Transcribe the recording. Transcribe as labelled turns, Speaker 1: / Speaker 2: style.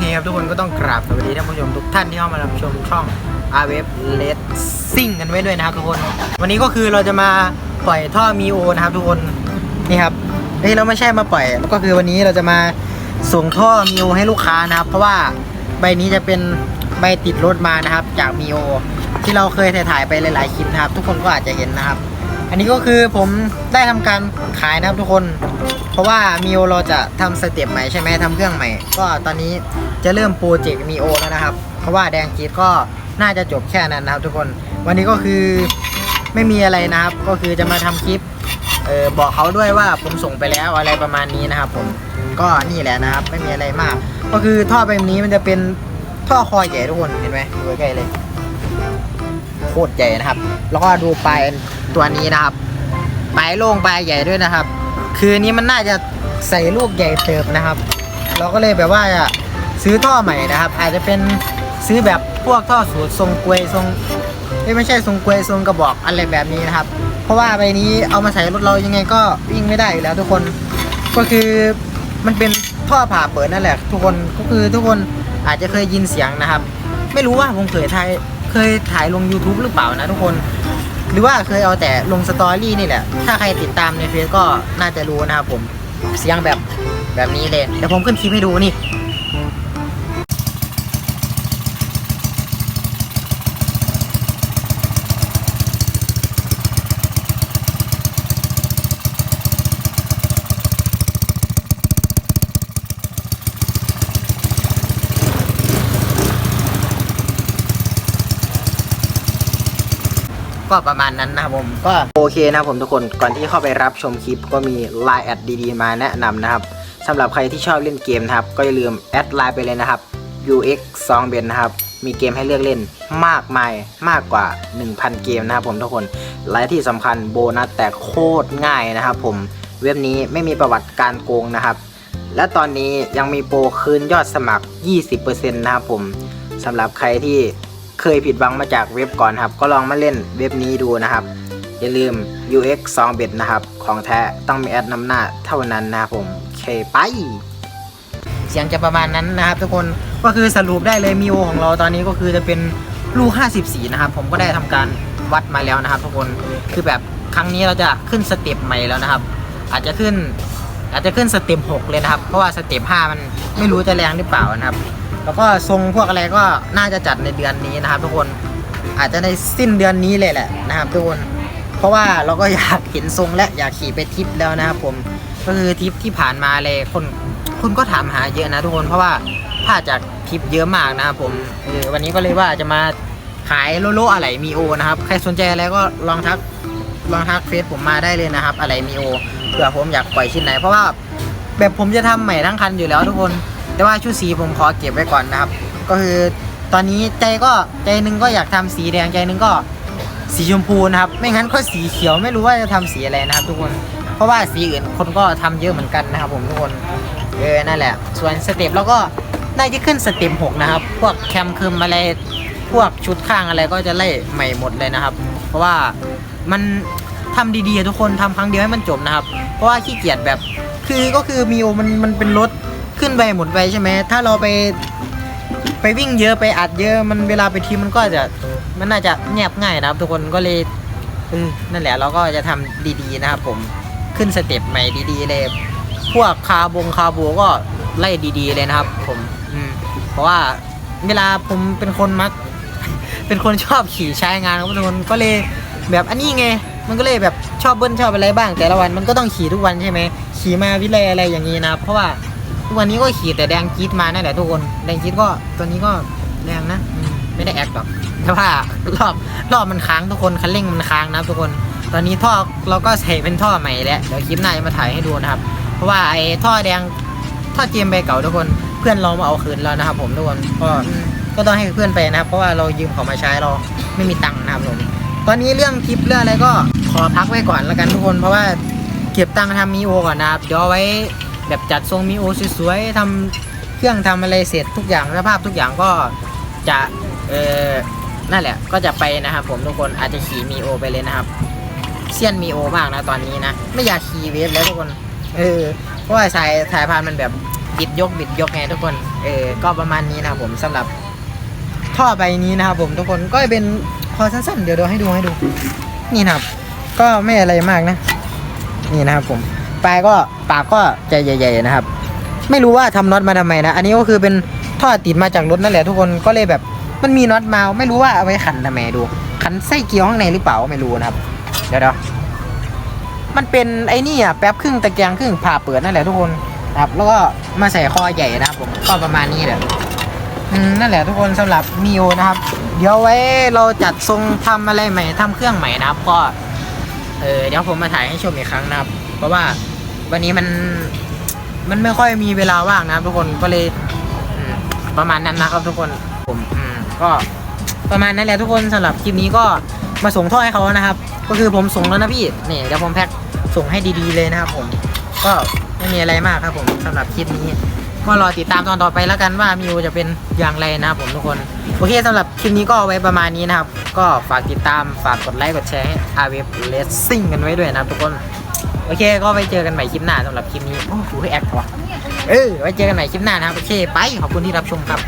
Speaker 1: เคครับทุกคนก็ต้องกราบสวัสดีท่านผู้ชมทุกท่านที่เข้ามารับชมช่อง r w e b l e t s i n g กันไว้ด้วยนะครับทุกคน วันนี้ก็คือเราจะมาปล่อยท่อมีโอนะครับทุกคนนี่ครับเฮ้ยเราไม่ใช่มาปล่อยก็คือวันนี้เราจะมาส่งท่อมีโอให้ลูกค้านะครับ เพราะว่าใบนี้จะเป็นใบติดรถมานะครับ จากมีโอที่เราเคยถ่ายไปหลายๆคลิปนะครับ ทุกคนก็อาจจะเห็นนะครับ อันนี้ก็คือผมได้ทำการขายนะครับทุกคน เพราะว่ามีโอเราจะทำสเต็ปใหม่ใช่ไหมทำเครื่องใหม่ ก็ตอนนี้จะเริ่มโปรเจกต์มีโอแล้วนะครับ เพราะว่าแดงจีดก็น่าจะจบแค่นั้นนะครับ ทุกคน วันนี้ก็คือไม่มีอะไรนะครับ ก็คือจะมาทำคลิปเออบอกเขาด้วยว่าผมส่งไปแล้วอะไรประมาณนี้นะครับ ผมก็นี่แหละนะครับ ไม่มีอะไรมาก ก็คือท่อแบบนี้มันจะเป็นท่อคอยใหญ่ทุกคนเห็นไหมดูใกล้เลย คตรใหญ่นะครับ แล้วก็ดูปลายตัวนี้นะครับปลายโล่งปลายใหญ่ด้วยนะครับ คือนี้มันน่าจะใส่ลูกใหญ่เติบนะครับ เราก็เลยแบบว่าจะซื้อท่อใหม่นะครับ อาจจะเป็นซื้อแบบพวกท่อสูตรทรงกลวยทรงไม่ใช่ทรงกลวยทรงกระบอกอะไรแบบนี้นะครับ เพราะว่าใบนี้เอามาใส่รถเรายังไงก็วิ่งไม่ได้อยู่แล้วทุกคนก็คือมันเป็นท่อผ่าเปิดนั่นแหละ ทุกคนก็คือทุกคนอาจจะเคยยินเสียงนะครับ ไม่รู้ว่าผมเคยถ่าย เคยถ่ายลง YouTube หรือเปล่านะทุกคน หรือว่าเคยเอาแต่ลงสตอรี่นี่แหละ ถ้าใครติดตามในเฟซก็น่าจะรู้นะครับผม เสียงแบบแบบนี้เลย เดี๋ยวผมขึ้นคลิปให้ดูนี่ ก็ประมาณนั้นนะครับผมก็โอเคนะครับผมทุกคนก่อนที่เข้าไปรับชมคลิปก็มี Line แอดดีๆมาแนะนำนะครับสำหรับใครที่ชอบเล่นเกมนะครับ ก็อย่าลืมแอดไลน์ไปเลยนะครับ UX 2 b e n นะครับ มีเกมให้เลือกเล่นมากมายมากกว่า 1,000 เกมนะครับผมทุกคนและที่สำคัญโบนัสแต่โคตรง่ายนะครับผมเว็บนี้ไม่มีประวัติการโกงนะครับ และตอนนี้ยังมีโปรคืนยอดสมัคร 20%นะครับผมสำหรับใครที่ เคยผิดหวังมาจากเว็บก่อนครับ ก็ลองมาเล่นเว็บนี้ดูนะครับ อย่าลืม UX 2 b e t นะครับ ของแท้ต้องมีแอดนำหน้าเท่านั้นนะครับผมเคไปเสียงจะประมาณนั้นนะครับทุกคนก็คือสรุปได้เลยมิโอของเราตอนนี้ก็คือจะเป็นลูก 54 นะครับ ผมก็ได้ทำการวัดมาแล้วนะครับ ทุกคนคือแบบครั้งนี้เราจะขึ้นสเต็ปใหม่แล้วนะครับ อาจจะขึ้นอาจจะขึ้นสเต็ป6เลยนะครับ เพราะว่าสเต็ป5มันไม่รู้จะแรงหรือเปล่านะครับ แล้วก็ทรงพวกอะไรก็น่าจะจัดในเดือนนี้นะครับ ทุกคนอาจจะในสิ้นเดือนนี้เลยแหละนะครับทุกคนเพราะว่าเราก็อยากเห็นทรงและอยากขี่ไปทริปแล้วนะครับผมก็คือทริปที่ผ่านมาเลยคนคนก็ถามหาเยอะนะทุกคนเพราะว่าพลาดจากทริปเยอะมากนะครับผมเออวันนี้ก็เลยว่าจะมาขายโลโลอะไรมีโอนะครับใครสนใจอะไรก็ลองทักลองทักเฟซผมมาได้เลยนะครับ อะไรมีโอเผื่อผมอยากปล่อยชิ้นไหนเพราะว่าแบบผมจะทำใหม่ทั้งคันอยู่แล้วทุกคน แต่ว่าชุดสีผมขอเก็บไว้ก่อนนะครับ ก็คือตอนนี้ใจก็ใจหนึงก็อยากทำสีแดงใจหนึงก็สีชมพูนะครับ ไม่งั้นก็สีเขียวไม่รู้ว่าจะทำสีอะไรนะครับ ทุกคน เพราะว่าสีอื่นคนก็ทำเยอะเหมือนกันนะครับ ผมทุกคน เออ นั่นแหละ ส่วนสเต็ปแล้วก็น่าจะขึ้นสเต็ปหกนะครับ พวกแคมคืมอะไร พวกชุดข้างอะไรก็จะไล่ใหม่หมดเลยนะครับ เพราะว่ามันทำดีๆทุกคนทำครั้งเดียวให้มันจบนะครับ เพราะว่าขี้เกียจแบบ คือก็คือมีโอมันมันเป็นรถ ขึ้นไปหมดไปใช่ไหมถ้าเราไปไปวิ่งเยอะไปอัดเยอะมันเวลาไปทีมมันก็จะมันน่าจะแงบง่ายนะครับ ทุกคนก็เลยเออนั่นแหละเราก็จะทำดีๆนะครับผมขึ้นสเต็ปใหม่ดีๆเลย พวกคาบงคาบูก็ไล่ดีๆเลยนะครับ ผมอืมเพราะว่าเวลาผมเป็นคนมัก เป็นคนชอบขี่ใช้งานครับทุกคนก็เลยแบบอันนี้ไง มันก็เลยแบบชอบเบิ้ลชอบอะไรบ้าง แต่ละวันมันก็ต้องขี่ทุกวันใช่ไหมขี่มาวิเลยอะไรอย่างนี้นะเพราะว่า วันนี้ก็ขี่แต่แดงจี๊ดมานั่นแหละทุกคนแดงจี๊ดก็ตัวนี้ก็แรงนะไม่ได้แอคหรอกแต่ว่ารอบรอบมันค้างทุกคนคันเร่งมันค้างนะทุกคน ตอนนี้ท่อเราก็ใส่เป็นท่อใหม่แล้วเดี๋ยวคลิปหน้าจะมาถ่ายให้ดูนะครับ เพราะว่าไอ้ท่อแดงท่อเจียมไปเก่าทุกคนเพื่อนเรามาเอาคืนแล้วนะครับ ผมทุกคนก็ก็ต้องให้เพื่อนไปนะครับเพราะว่าเรายืมเขามาใช้เราไม่มีตังค์นะครับผมตอนนี้เรื่องคลิปเรื่องอะไรก็ขอพักไว้ก่อนแล้วกันทุกคน เพราะว่าเก็บตังค์ทำมีโอก่อนนะครับเดี๋ยวเอไว้ แบบจัดทรงมีโอสวยๆทำเครื่องทำอะไรเสร็จทุกอย่างสภาพทุกอย่างก็จะเออนั่นแหละก็จะไปนะครับ ผมทุกคนอาจจะขี่มีโอไปเลยนะครับเซียนมีโอมากนะตอนนี้นะ ไม่อยากขี่เวฟแล้วทุกคนเออเพราะว่าสายสายพานมันแบบบิดยกบิดยกไงทุกคนเออก็ประมาณนี้นะครับผมสำหรับท่อใบนี้นะครับผมทุกคนก็เป็นพอสั้นๆ เดี๋ยวเดี๋ยวให้ดูให้ดู นี่นะครับ ก็ไม่อะไรมากนะ นี่นะครับผม ปลายก็ปากก็จะใหญ่ ๆ นะครับ ไม่รู้ว่าทำน็อตมาทำไมนะ อันนี้ก็คือเป็นท่อติดมาจากรถนั่นแหละทุกคนก็เลยแบบมันมีน็อตมาไม่รู้ว่าเอาไว้ขันทำไมดู ขันไส้เกียวข้างในหรือเปล่าไม่รู้นะครับ เดี๋ยวเดี๋ยวมันเป็นไอ้นี่อะแป๊บครึ่งตะแกรงครึ่งผ่าเปิดนั่นแหละทุกคนนะครับ แล้วก็มาใส่คอใหญ่นะครับผมก็ประมาณนี้แหละนั่นแหละทุกคนสำหรับมิวนะครับ เดี๋ยวไว้เราจัดทรงทำอะไรใหม่ทำเครื่องใหม่นะครับ ก็เออเดี๋ยวผมมาถ่ายให้ชมอีกครั้งนะครับ เพราะว่าวันนี้มันมันไม่ค่อยมีเวลาว่างนะทุกคนก็เลยประมาณนั้นนะครับทุกคนผมก็ประมาณนั้นแหละทุกคนสำหรับคลิปนี้ก็มาส่งท่อให้เขานะครับ ก็คือผมส่งแล้วนะพี่นี่เดี๋ยวผมแพ็คส่งให้ดีๆเลยนะครับผมก็ไม่มีอะไรมากครับผมสำหรับคลิปนี้ก็รอติดตามตอนต่อไปแล้วกันว่ามิวจะเป็นอย่างไรนะครับผมทุกคนโอเคสำหรับคลิปนี้ก็เอาไว้ประมาณนี้นะครับ ก็ฝากติดตามฝากกดไลค์กดแชร์ให้ r w e b Racing กันไว้ด้วยนะครับทุกคน โอเคก็ไปเจอกันใหม่คลิปหน้าสำหรับคลิปนี้โอ้โหแอคว่ะเออไว้เจอกันใหม่คลิปหน้านะครับโอเคไปขอบคุณที่รับชมครับ